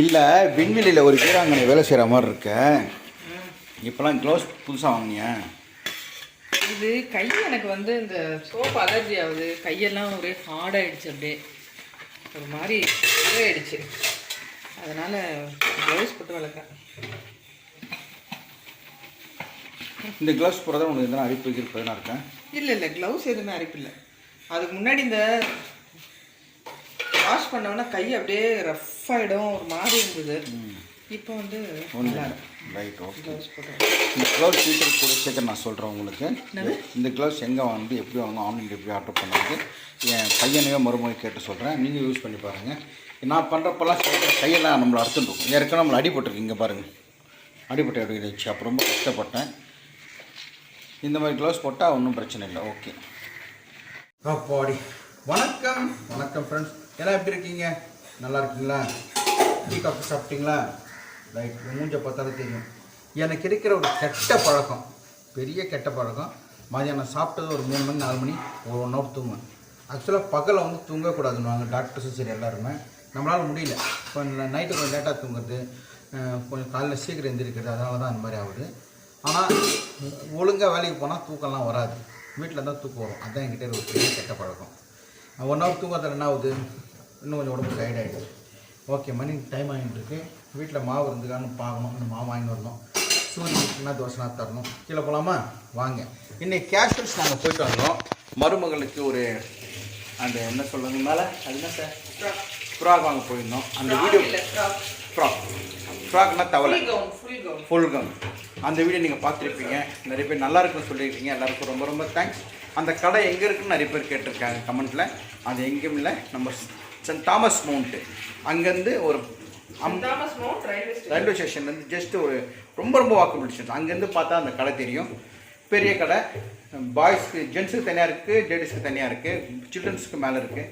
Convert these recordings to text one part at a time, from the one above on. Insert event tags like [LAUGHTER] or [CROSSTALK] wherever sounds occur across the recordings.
இல்லை விண்வெளியில் ஒரு வீராங்கனை வேலை செய்கிற மாதிரி இருக்க. இப்போலாம் க்ளவுஸ் புதுசாக வாங்கினியா? இது கை எனக்கு வந்து இந்த சோப் அலர்ஜி ஆகுது. கையெல்லாம் ஒரே ஹார்டாயிடுச்சு அப்படியே. ஒரு மாதிரி இதாயிடுச்சு. அதனால் ப்ளவுஸ் போட்டு வளர்க்கேன் இந்த க்ளவுஸ் போடுறதா உங்களுக்கு எதனா அடிப்பு வைக்கிறது எதனா இருக்கேன் இல்லை இல்லை க்ளவுஸ் எதுவுமே அரிப்பில்லை அதுக்கு முன்னாடி இந்த வாஷ் பண்ணோன்னா கை அப்படியே ரஃப் ஆகிடும் ஒரு மாதிரி இருந்தது. இப்போ வந்து ஒன்று ரைட் ஓகே இந்த க்ளவுஸ் டீட்டெயில் கூட சேர்த்து நான் சொல்கிறேன் உங்களுக்கு. இந்த க்ளவுஸ் எங்கே வந்து எப்படி வாங்கணும் ஆன்லைன் எப்படி ஆர்டர் பண்ணுறது என் பையனையோ மறுமுறை கேட்டு சொல்கிறேன் நீங்கள் யூஸ் பண்ணி பாருங்கள் நான் பண்ணுறப்பெல்லாம் கையெல்லாம் நம்மளை அறுத்துட்டு இருக்கும். ஏற்கனவே நம்மளை அடிபட்டிருக்கு இங்கே பாருங்கள் அடிபட்டு அப்படி இருந்துச்சு அப்போ ரொம்ப கஷ்டப்பட்டேன். இந்த மாதிரி க்ளவுஸ் போட்டால் ஒன்றும் பிரச்சனை இல்லை. ஓகே அப்பாடி வணக்கம். வணக்கம் ஃப்ரெண்ட்ஸ் எல்லாம் எப்படி இருக்கீங்க? நல்லா இருக்கீங்களா டீ காஃபி சாப்பிட்டீங்களா? ரைட் மூஞ்ச பார்த்தாலே தெரியும். எனக்கு இருக்கிற ஒரு கெட்ட பழக்கம் பெரிய கெட்ட பழக்கம் மதியானம் சாப்பிட்டது ஒரு மூணு மணி நாலு மணி ஒரு ஒன் ஹவர் தூங்குவேன். ஆக்சுவலாக பகலில் வந்து தூங்கக்கூடாதுன்னுவாங்க டாக்டர்ஸும் சரி எல்லாருமே. நம்மளால் முடியல. கொஞ்சம் நைட்டு கொஞ்சம் லேட்டாக தூங்குறது கொஞ்சம் காலையில் சீக்கிரம் எந்திரிக்கிறது அதனால தான் அந்த மாதிரி ஆகுது. ஆனால் ஒழுங்காக வேலைக்கு போனால் தூக்கம்லாம் வராது. வீட்டில் தான் தூக்கம் வரும். அதுதான் என்கிட்ட ஒரு பெரிய கெட்ட பழக்கம். ஒன் ஹவர் தூங்கத்தில் என்ன ஆகுது? இன்னும் கொஞ்சம் உடம்பு டயர்ட் ஆகிடுது ஓகே மணி டைம் ஆகிட்டு இருக்கு. வீட்டில் மாவு இருந்துக்கான்னு பார்க்கணும். இன்னும் மாவு வாங்கிட்டு வரணும். சூரியனுக்கு என்ன தோசைனா தரணும். கீழே போகலாமா வாங்க. இன்னைக்கு கேஷுவல்ஸ் நாங்கள் போயிட்டு வந்தோம். மருமகளுக்கு ஒரு அந்த என்ன சொல்லுங்க மேலே? அது என்ன சார் ஃப்ராக் வாங்க போயிருந்தோம். அந்த வீடியோ ஃப்ராக் ஃப்ராக்னா தவளை. ஃபுல் கவுன் அந்த வீடியோ நீங்கள் பார்த்துருப்பீங்க. நிறைய பேர் நல்லா இருக்குன்னு சொல்லியிருக்கீங்க. எல்லாருக்கும் ரொம்ப ரொம்ப தேங்க்ஸ் அந்த கடை எங்கே இருக்குன்னு நிறைய பேர் கேட்டிருக்காங்க. கமெண்ட்டில் அது எங்கேயும் இல்லை. நம்ம சென்ட் தாமஸ் மவுண்ட்டு அங்கேருந்து ஒரு ரயில்வே ஸ்டேஷன்லேருந்து ஜஸ்ட் ஒரு ரொம்ப ரொம்ப வாக்கபிள் டிஸ்டன்ஸ் அங்கேருந்து பார்த்தா அந்த கடை தெரியும். பெரிய கடை. பாய்ஸ்க்கு ஜென்ஸுக்கு தனியாக இருக்குது லேடிஸ்க்கு தனியாக இருக்குது சில்ட்ரன்ஸுக்கு மேலே இருக்குது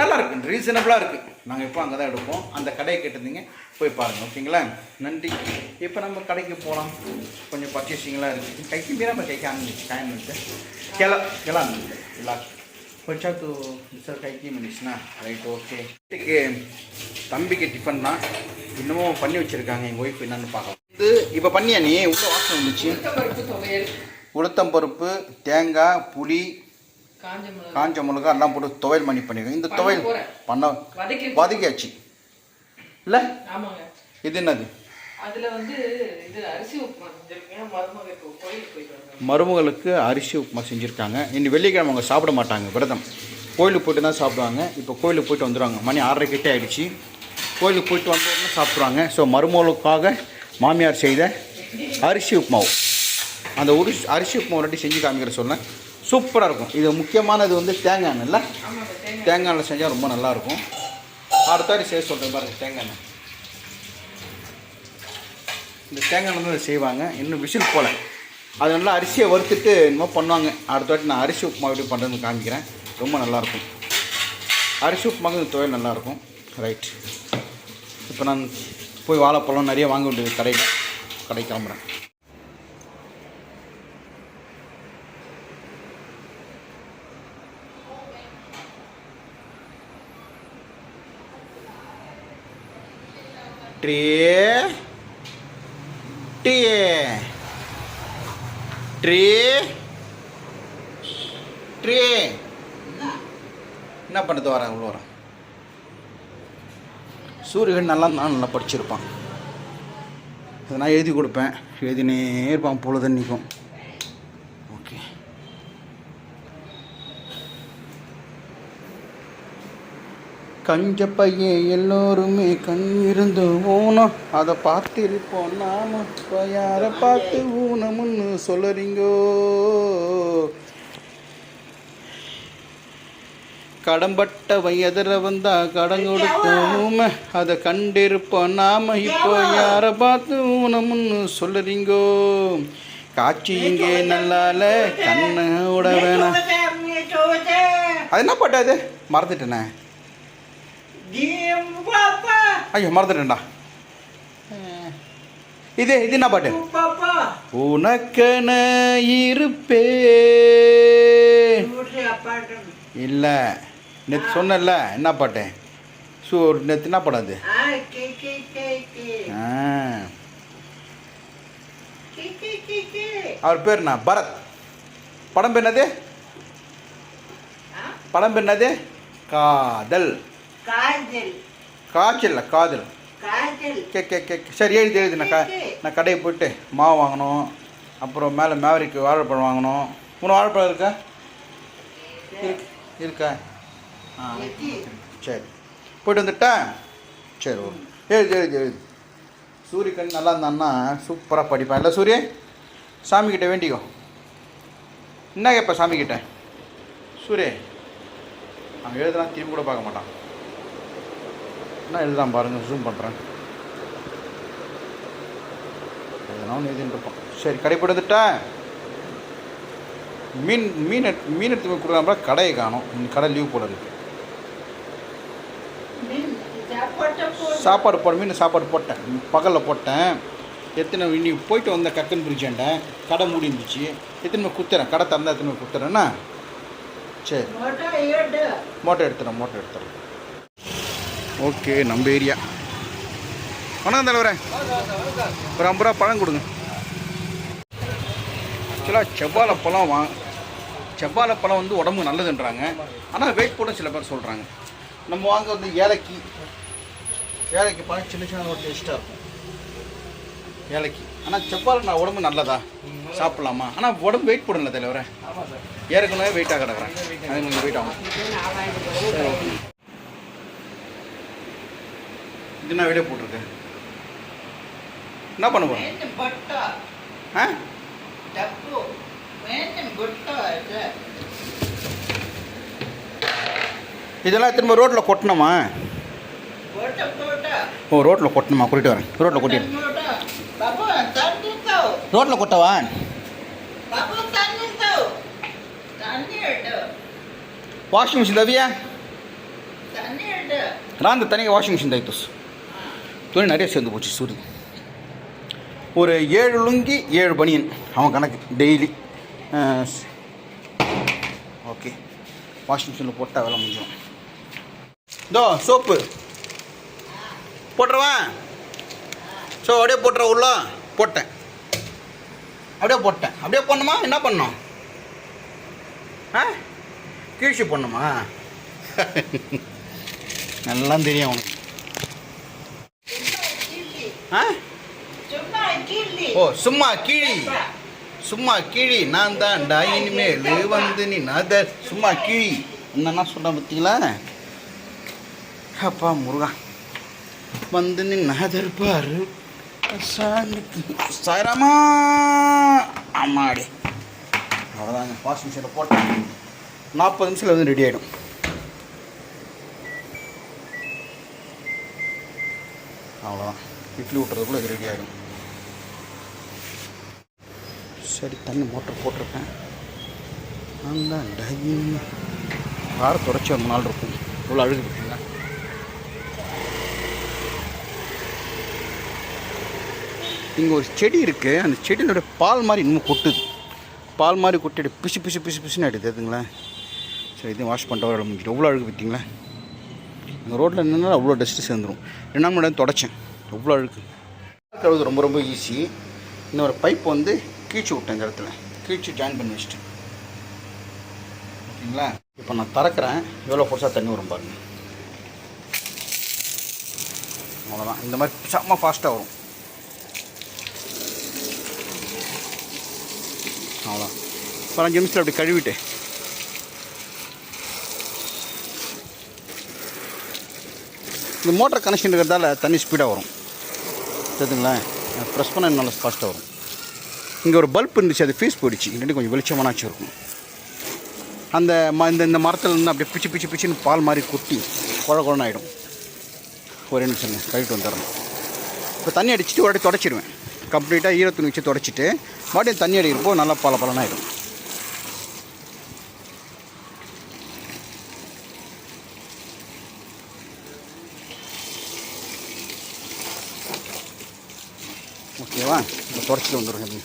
நல்லா இருக்குது ரீசனபிளாக இருக்குது நாங்கள் இப்போ அங்கே தான் எடுப்போம்? அந்த கடையை கேட்டிருந்தீங்க. போய் பாருங்கள் ஓகேங்களா? நன்றி. இப்போ நம்ம கடைக்கு போகலாம் கொஞ்சம் பர்ச்சேசிங்லாம் இருக்குது கைக்கு மீறாமல் கைக்கு ஆரம்பிச்சு காயம் இருந்துச்சு கிளா கிளா இருந்துச்சு எல்லாருக்கும். கொஞ்சாத்து சார் கைக்கு மினிஸ்னா ரைட் ஓகே வீட்டுக்கு தம்பிக்கு டிஃபன் தான். இன்னமும் பண்ணி வச்சுருக்காங்க எங்கள் ஒய்ஃப் என்னன்னு பார்க்கலாம். இது இப்போ பண்ணியா நீ? உள்ள வாசனை வந்துச்சு. உளுத்தம்பருப்பு தேங்காய் புளி காஞ்ச மிளகா எல்லாம் போட்டு துவையல் பண்ணி பண்ணிருக்கோம் இந்த துவையல். பண்ண வதக்கி வதக்கியாச்சு. இல்லை? இது என்னது? அதுல வந்து இது அரிசி உப்புமா செஞ்சிருக்கேன் மருமகளுக்கு கோயிலுக்கு போயிட்டு வந்தேன் மருமகளுக்கு அரிசி உப்புமா செஞ்சுருக்காங்க. இன்னி வெள்ளிக்கிழமை அவங்க சாப்பிட மாட்டாங்க விரதம். கோயிலுக்கு போயிட்டு தான் சாப்பிடுவாங்க. இப்போ கோயிலுக்கு போயிட்டு வந்துடுவாங்க மணி ஆறரை கிட்டே ஆயிடுச்சு. கோயிலுக்கு போயிட்டு வந்த உடனே சாப்பிட்ருவாங்க ஸோ மருமகளுக்காக மாமியார் செய்த அரிசி உப்புமாவு. அந்த ஒரு அரிசி உப்புமா வாட்டி செஞ்சு காமிக்கிற சொன்னேன் சூப்பராக இருக்கும். இது முக்கியமானது வந்து தேங்காய் எண்ணெய் இல்லை தேங்காய் எண்ணெய் செஞ்சால் ரொம்ப நல்லாயிருக்கும் அடுத்த வாரி செய்ய சொல்கிறேன் பாருங்க தேங்காய் எண்ணெய். இந்த தேங்காய் எண்ணெய் செய்வாங்க. இன்னும் விசில் போல். அது நல்லா அரிசியை வறுத்துட்டு என்னமோ பண்ணுவாங்க. அடுத்த வாட்டி நான் அரிசி உப்புமா எப்படி பண்ணுறதுன்னு காமிக்கிறேன். ரொம்ப நல்லாயிருக்கும். அரிசி உப்புமாக்கு இந்த துவையல் நல்லாயிருக்கும். ரைட் இப்போ நான் போய் வாழைப்பழம் நிறைய வாங்க வேண்டியது கடையில். கடை கிளம்புறேன். ட்ரே டீ ட்ரீ ட்ரீ என்ன பண்ணுறது வரேன் உள்ள வரேன் சூரியன் நல்லா நான் நல்லா படிச்சிருப்பான். அதை நான் எழுதி கொடுப்பேன். எழுதினே இருப்பான் பொழுது நிற்கும் ஓகே கஞ்ச பையன் எல்லோருமே கண் இருந்து ஊனம் அதை பார்த்திருப்போம் நாம. இப்போ யாரை பார்த்து ஊனம்னு சொல்லுறீங்கோ? கடம்பட்டவன் எதிர வந்தா கடன் கொடுத்தோம அதை கண்டிருப்போம் நாம. இப்போ யாரை பார்த்து ஊனம்னு சொல்லுறீங்கோ? காட்சி இங்கே நல்லால கண்ணை விட வேணாம். அது என்ன பாட்டு அது? மறந்துட்டேனே. ஐயோ மறந்துட்டேன்டா. இது இது என்ன பாட்டு? உனக்கென இருப்பே இல்லை நேற்று சொன்னல என்ன பாட்டு? ஸோ நேற்று என்ன படம் அது? அவர் பேர் என்ன? பரத். படம் பேர் என்னது? படம் பேர் என்னது? காதல். காஜல். காய்ச்சல் இல்லை காதல் காஜல். K K K. சரி எழுதி எழுதி. நான் க நான் கடையை போயிட்டு மாவு வாங்கணும். அப்புறம் மேலே மேவரிக்கு வாழைப்பழம் வாங்கணும். மூணு வாழைப்பழம் இருக்கா? இருக்கு. இருக்கா. ஆ சரி. போயிட்டு வந்துட்டேன் சரி ஓகே எழுது எழுது எழுது. சூரியக்கண் நல்லா இருந்தான்னா சூப்பராக படிப்பேன். இல்லை சூரிய? சாமிக்கிட்ட வேண்டிக்கோ. என்ன கேட்ப சாமிக்கிட்ட சூரிய. அவன் எழுதுனா திரும்பி கூட பார்க்க மாட்டான். என்ன எழுதாம பாருங்க ஜூம் பண்ணுறேன் எதனா ஒன்று எழுதிட்டு இருப்போம். சரி கடை போட்டு வந்துட்டேன் மீன் மீன் எடுத்து மீன் எடுத்து போய் கொடுக்காம கடையை காணும். இன்னைக்கு கடை லீவ் போட இருக்கு சாப்பாடு போட மீன் சாப்பாடு போட்டேன். பகலில் போட்டேன். எத்தனை இன்னைக்கு போயிட்டு வந்த கக்கன் பிரிட்ஜாண்ட கடை மூடி இருந்துச்சு எத்தனை குத்துறேன்? கடை திறந்தா எத்தனை குத்துறேன்னா சரி. மொட்டை ஏடு. மோட்டோ எடுத்துறேன் மோட்டோ எடுத்துறேன். ஓகே நம்ம ஏரியா. வணக்கம் தலைவரே. ஒரு ஐம்பது ரூபா பழம் கொடுங்க. ஆக்சுவலாக செவ்வாழை பழம் வா செவ்வாழை பழம் வந்து உடம்பு நல்லதுன்றாங்க. ஆனால் வெயிட் போட சில பேர் சொல்கிறாங்க நம்ம வாங்க வந்து ஏலக்கி. ஏலக்கி பழம் சின்ன சின்ன ஒரு டேஸ்ட்டாக இருக்கும். ஏலக்கி. ஆனால் செவ்வாழை நான் உடம்பு நல்லதா? சாப்பிட்லாமா? ஆனால் உடம்பு வெயிட் போடல தலைவரே. ஏற்கனவே வெயிட்டாக கிடக்குறேன். அது கொஞ்சம் வெயிட் ஆகும். சரி ஓகே இது நான் வீடியோ போட்டிருக்கேன். என்ன பண்ண போகிறேன் இதெல்லாம் திரும்ப ரோட்டில் கொட்டணுமா? ஓ ரோட்டில் கொட்டணுமா? கூட்டிட்டு வரேன். ரோட்டில் கொட்டிடு. ரோட்டில் கொட்டவா? பாபு தண்ணி தாவு தண்ணி எடு. வாஷிங் மிஷின் தவியா துணி நிறைய சேர்ந்து போச்சு சூரியன் ஒரு ஏழு லுங்கி ஏழு பனியன் அவன் கணக்கு டெய்லி ஓகே. வாஷிங் மிஷினில் போட்டால் வேலை முடிஞ்சிடும். இதோ சோப்பு. போட்டுருவேன் ஸோ அப்படியே போட்டுற உள்ள. போட்டேன். அப்படியே போட்டேன். அப்படியே பண்ணுமா என்ன பண்ணோம் ஆ? கீழ்ச்சி பண்ணுமா [LAUGHS] நல்லா தெரியும் அவனுக்கு. ஓ சும்மா கிழி. சும்மா கிழி. நான் தான் டாயின் மேலு வந்து நீ நத. சும்மா கிழி. என்னன்னா சொல்கிறேன் பார்த்தீங்களா அப்பா முருகா. வந்து நீ நதர் பாரு. சாமிக்கு சாயராமா. ஆமாடி. அவ்வளோதாங்க வாஷிங் மிஷினில் போட்டேன். நாற்பது நிமிஷத்தில் வந்து ரெடி ஆகிடும் அவ்வளோதான் இட்லி விட்டுறதுக்குள்ள இது ரெடி ஆகிடும் சரி தண்ணி மோட்டர் போட்டிருக்கேன். அந்த டகின் காரை தொடச்சி ரொம்ப நாள் இருக்கும். இவ்வளோ அழுகு பார்த்தீங்களா? இங்கே ஒரு செடி இருக்குது அந்த செடியினோட பால் மாதிரி இன்னும் கொட்டுது. பால் மாதிரி கொட்டிட்டு பிசு பிசு பிசு பிசுன்னு ஆகிடுது சரி இதையும் வாஷ் பண்ணிட்டு வர முடிஞ்சிட்டு எவ்வளோ அழுகு பார்த்தீங்களா? இந்த ரோட்டில் நின்னா அவ்வளோ டஸ்ட்டு சேர்ந்துடும் ரெண்டாம் முன்னாடி தொடச்சேன். எவ்வளோ அழுக்கு கழுவுது ரொம்ப ரொம்ப ஈஸி இன்னொரு பைப் வந்து கீழ்ச்சி விட்டேன் இந்த இடத்துல. கீழ்ச்சி ஜாயின் பண்ணி வச்சுட்டேன். ஓகேங்களா? இப்போ நான் திறக்கிறேன். எவ்வளோ பொருசாக தண்ணி வரும் பாருங்க. அவ்வளோதான் இந்த மாதிரி செம்ம ஃபாஸ்ட்டாக வரும். அவ்வளோதான் ஒரு அஞ்சு நிமிஷத்தில் அப்படி கழுவிட்டு இந்த மோட்டர் கனெக்ஷன் இருக்கிறதால தண்ணி ஸ்பீடாக வரும். தெரியுதுங்களா ப்ரெஸ் பண்ண நல்லா ஃபாஸ்ட்டாக வரும். இங்கே ஒரு பல்ப் இருந்துச்சு அது ஃபீஸ் போயிடுச்சு. இல்லாட்டி கொஞ்சம் வெளிச்சமானாச்சும் இருக்கும். அந்த ம இந்த இந்த மரத்தில் இருந்து அப்படியே பிச்சு பிச்சு பிச்சுன்னு பால் மாதிரி கொட்டி குழ குழன்னு ஆகிடும் ஒரே நிமிஷம் கழிட்டு வந்துடணும் இப்போ தண்ணி அடிச்சுட்டு ஒரு தொடச்சிடுவேன் கம்ப்ளீட்டாக ஈரத்துணி வச்சு தொடச்சிட்டு மறுபடியும் தண்ணி அடிக்கிறப்போ நல்லா பல பலனாகிடும் ஆகிடும் ஓகேவா இப்போ தொடச்சிட்டு வந்துடுங்க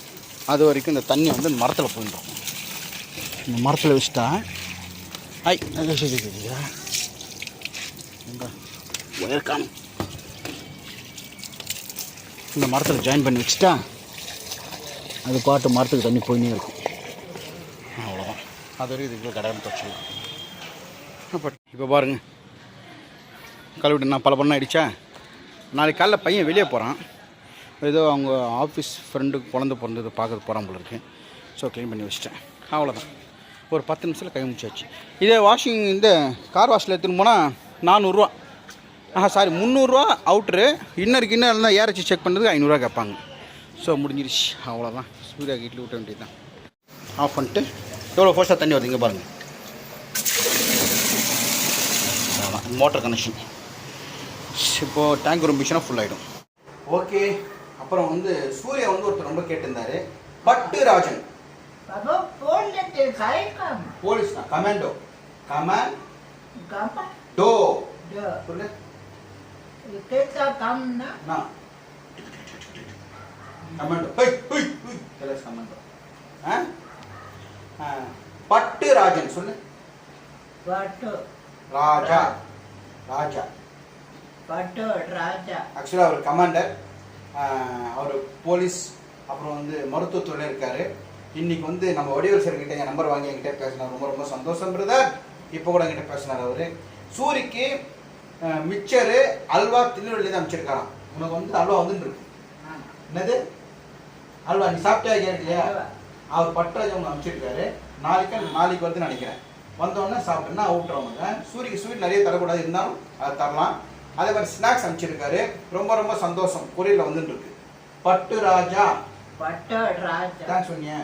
அது வரைக்கும் இந்த தண்ணி வந்து மரத்தில் போயிடும் இந்த மரத்தில் வச்சுட்டா ஐ சரி சரியா ஒயர் காணும் இந்த மரத்தில் ஜாயின் பண்ணி வச்சுட்டா அது பாட்டு மரத்துக்கு தண்ணி போயினே இருக்கும் அவ்வளோதான் அது வரைக்கும் இதுக்கு தப்பு அப்போ இப்போ பாருங்கள் கழுவிட்டு நான் பல பண்ண ஆகிடுச்சா நாளைக்கு காலைல பையன் வெளியே போகிறான் ஏதோ அவங்க ஆஃபீஸ் ஃப்ரெண்டுக்கு குழந்த பிறந்தது பார்க்குறது போகிறான் போல இருக்கேன் ஸோ க்ளீன் பண்ணி வச்சிட்டேன். அவ்வளோதான் ஒரு பத்து நிமிஷத்தில் கை முடிச்சாச்சு. இதே வாஷிங் இந்த கார் வாஷில் எடுத்துன்னு போனால் நானூறுரூவா ஆஹா சாரி முந்நூறுரூவா அவுட்ரு இன்னருக்கு இன்னும் இருந்தால் ஏர் வச்சு செக் பண்ணுறதுக்கு ஐநூறுரூவா கேட்பாங்க. ஸோ முடிஞ்சிருச்சு. அவ்வளோதான் சூர்யா கீட்டில் விட்ட வேண்டியது தான் ஆஃப் பண்ணிட்டு எவ்வளோ ஃபோர்ஸாக தண்ணி வருது இங்கே பாருங்கள் மோட்டர் கனெக்ஷன் இப்போது டேங்க் ரொம்பிச்சுன்னா ஃபுல் ஆகிடும் ஓகே அப்புறம் வந்து சூர்யா வந்து ஒருத்தர் ரொம்ப கேட்டிருந்தாரு. பட்டு ராஜன். போலீஸ் தான் கமாண்டோ. சொல்லு கம்னா? ஆ. ஆ, பட்டு ராஜன் சொல்லு. பட்டு. ராஜா. ராஜா. பட்டு ராஜா. ஆக்சுவலாக அவர் கமாண்டர். அவர் போலீஸ் அப்புறம் வந்து மருத்துவத்துறையில் இருக்கார். இன்னைக்கு வந்து நம்ம வடிவல் சார் கிட்ட என் நம்பர் வாங்கி என்கிட்ட பேசினார். ரொம்ப ரொம்ப சந்தோஷம் பிரதர் இப்போ கூட என்கிட்ட பேசினார் அவர். சூரிக்கு அஹ், மிச்சரு அல்வா திருநெல்வேலி தான் அமைச்சிருக்காராம் உனக்கு வந்து அல்வா வந்துட்டு இருக்கு என்னது? அல்வா நீ சாப்பிட்டா கேட்கலையா அவர் பட்டராஜ் ஒன்று அமைச்சிருக்காரு நாளைக்கு நாளைக்கு வந்து நினைக்கிறேன் வந்தோடனே சாப்பிட்டோன்னா அவுட்டுறவங்க சூரிக்கு ஸ்வீட் நிறைய தரக்கூடாது. இருந்தாலும் அதை தரலாம். அதே மாதிரி ஸ்நாக்ஸ் அமைச்சிருக்காரு ரொம்ப ரொம்ப சந்தோஷம். கொரியரில் வந்துட்டு பட்டு ராஜா. பட்டு ராஜா. தான் சொன்னீங்க?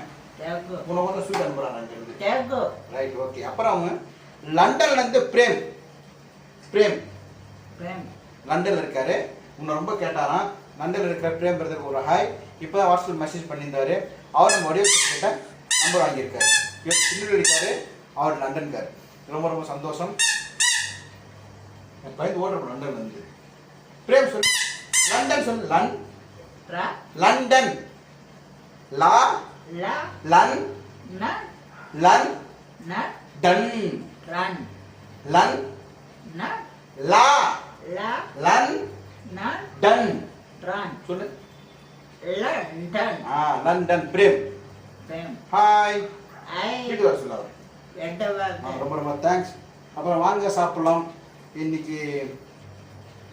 உனக்கு வந்து ஸ்வீட் அனுப்புறாங்க ரைட் ஓகே அப்புறம் அவங்க லண்டன்ல இருந்து பிரேம். பிரேம். பிரேம். லண்டன்ல இருக்காரு. உன்னை ரொம்ப கேட்டாராம். லண்டன்ல இருக்கிற பிரேம் பிரதருக்கு ஒரு ஹாய் இப்போ தான் வாட்ஸ்அப் மெசேஜ் பண்ணியிருந்தாரு. அவர் நம்ம வடிவ கிட்ட நம்பர் வாங்கியிருக்காரு. இப்போ திருநெல்வேலி இருக்காரு. அவர் லண்டன்கார். ரொம்ப ரொம்ப சந்தோஷம். என் பையன் ஓடுற லண்டன்ல இருந்து. பிரேம் சொல் லண்டன் சொல் லன் லண்டன் லா லா லன் லன் ந டன் ரன் லன் ந லா லா லன் ந டன் ரன் சொல்லு. லண்டன் ஆ லண்டன் பிரேம். பிரேம். ஹாய் ஐ வீட்டுக்கு வர சொல்ல அவர். ஆ, எட்டவாக ரொம்ப ரொம்ப தேங்க்ஸ் அப்புறம் வாங்க சாப்பிடலாம். இன்னைக்கு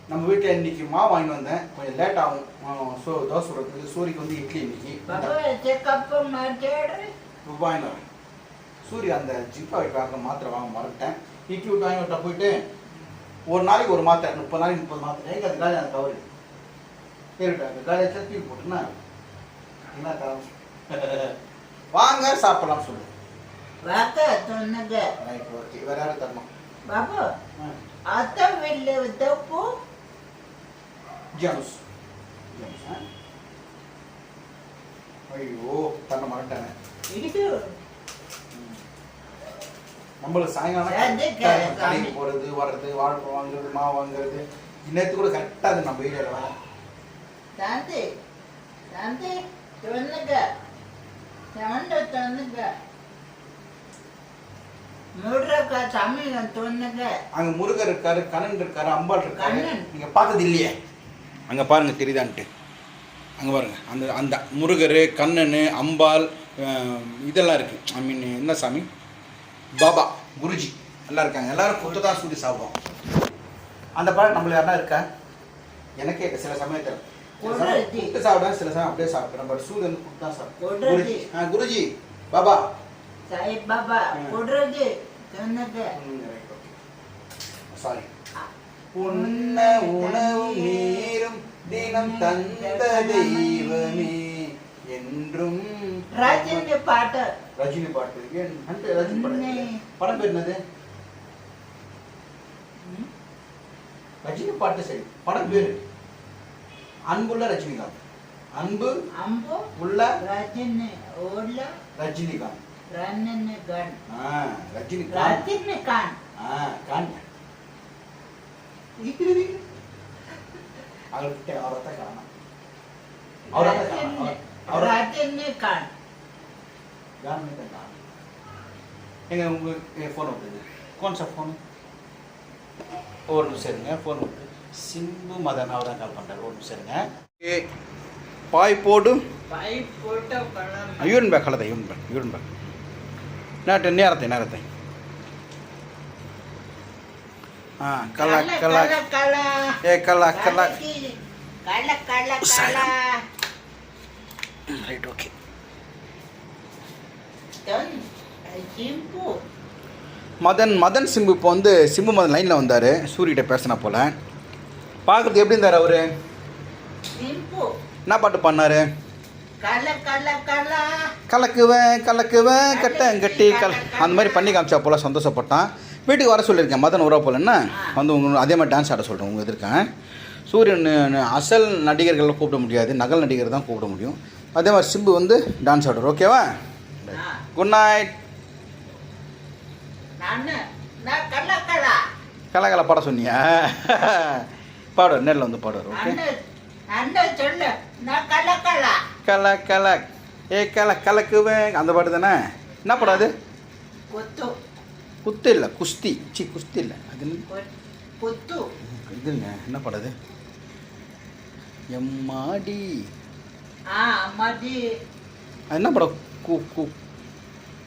நம்ம வீட்டில் இன்னைக்கு மாவு வாங்கிட்டு வந்தேன். கொஞ்சம் லேட் ஆகும். ஸோ தோசை சுடுறதுக்கு சூரிக்கு வந்து இட்லி மாட்டேடு வாங்கிட்டு வரேன். சூரிய அந்த ஜிப்பா வாங்க மாத்திரை வாங்க மறந்துட்டேன். இட்லி விட்டு வாங்கி விட்டா போயிட்டு ஒரு நாளைக்கு ஒரு மாத்திரை முப்பது நாளைக்கு முப்பது மாத்திரை. எங்க அது காலி அந்த கவரு சரிட்டா அந்த காலியை தூக்கி போட்டுனா என்ன காரணம் [LAUGHS] வாங்க சாப்பிடலாம் சொல்லு. வாக்க சொன்னது. Right okay. வேற யாரும் தரணும்? வெளில தப்பு ஜேம்ஸ் ஜேம்ஸ் ஆ? ஐயோ மறந்துட்டானே இது நம்மளுக்கு சாயங்காலம். கடைக்கு போகிறது வர்றது வாழைப்பழம் வாங்குறது மாவு வாங்குறது இன்னத்து கூட கரெக்டாக அது நம்ம ஏரியாவில் வேலை தாந்தி தாந்தி சொன்னுங்க செவண்ட சொன்னுங்க அங்கே முருகர் இருக்காரு கண்ணன் இருக்காரு அம்பாள் இருக்காரு. நீங்கள் பார்த்தது இல்லையே. அங்கே பாருங்க தெரியுதான்ட்டு. அங்கே பாருங்க அந்த அந்த முருகர் கண்ணன் அம்பாள் இதெல்லாம் இருக்கு. ஐ மீன் என்ன சாமி? பாபா குருஜி. எல்லாம் இருக்காங்க. எல்லாரும் கொத்து தான் சூடி சாப்பிடுவோம். அந்த பழம் நம்மள யாரா இருக்கா? எனக்கே சில சமயத்தில். சாப்பிடுவேன் சில சமயம் அப்படியே சாப்பிடுறேன் பட் வந்து புட்டு தான் சாப்பிடுவேன் குருஜி. பாபா. ம். குடுறது சொன்னுங்க சாரி உண்ண உணவும் நீரும் தினம் தந்த தெய்வமே என்றும் ரஜினி பாட்டு ரஜினி பாட்டு அந்த ரஜினி. இல்ல. படம் பேர் என்னது ரஜினி பாட்டு சரி படம் பேரு அன்புள்ள ரஜினிகாந்த் அன்பு அம்பு உள்ள ரஜினி உள்ள ரஜினிகாந்த் ரன்னி கண். ஆ ரஜினிகாந்த். ரஜினி கான் ஆ காண். அவர்கிட்ட அவரத்தை காணோம். அவரத்தை காணோம். அவர் ரஜினி கான் காரணத்தை காணோம். எங்க உங்க ஃபோன் விட்டுது கோன் சார் ஃபோன் ஒரு நிமிஷம் இருங்க ஃபோன் விட்டு சிம்பு மதன் அவர் தான் கால் பண்ணுறாரு ஒரு நிமிஷம் இருங்க. பாய் போடு பைப் போட்டு கலர் யூரின் பேக் கலதை யூரின் பேக் யூரின் பேக் நேரத்தை நேரத்தை நேரத்தை. ஆ கலா கலா ஏ கலா கலா ரைட் ஓகே. மதன் மதன் சிம்பு இப்போ வந்து சிம்பு மதன் லைனில் வந்தார். சூரியகிட்ட பேசினா போல். பார்க்குறது எப்படி இருந்தார் அவர்? என்ன பாட்டு பண்ணார் கல கல கல. கலக்குவேன் கலக்குவேன் கட்டங்கட்டி கல. அந்த மாதிரி பண்ணி காமிச்சா போல் சந்தோஷப்பட்டான். வீட்டுக்கு வர சொல்லியிருக்கேன். மதன் உறவு போல் என்ன? வந்து உங்க அதே மாதிரி டான்ஸ் ஆட சொல்கிறேன் உங்கள் எதிர்க்கேன். சூரியன் அசல் நடிகர்களை கூப்பிட முடியாது. நகல் நடிகர் தான் கூப்பிட முடியும். அதே மாதிரி சிம்பு வந்து டான்ஸ் ஆடுற ஓகேவா குட் நைட் கலகல பாட சொன்னியா? பாடுவார். நேரில் வந்து பாடுவார். ஓகே அண்ணன் அண்ணன் சொல்லு நான் கல கல. கல கல. ஏ கல கலக்குவேன் அந்த பாட்டு தானே? என்ன படம் அது? கொத்து. குத்து இல்லை குஸ்தி. சி குஸ்தி இல்லை. அது இதுங்க என்ன? படம் அது? எம்மாடி. என்ன படம் கு கு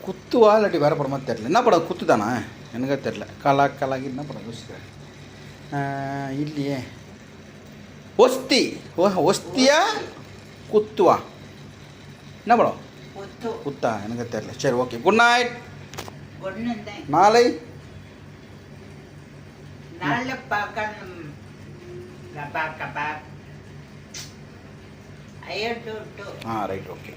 குத்துவா இல்லாட்டி வேறு படமா தெரில என்ன படம் குத்து தானா எனக்கே தெரில கலா கலாகி என்ன படம் யோசிக்கிறேன். இல்லையே. ஒஸ்தி ஒஸ்தியா குத்துவா என்ன படம் கொத்து எனக்கு தெரில சரி ஓகே குட் நைட் நாளை ஆ ரைட் ஓகே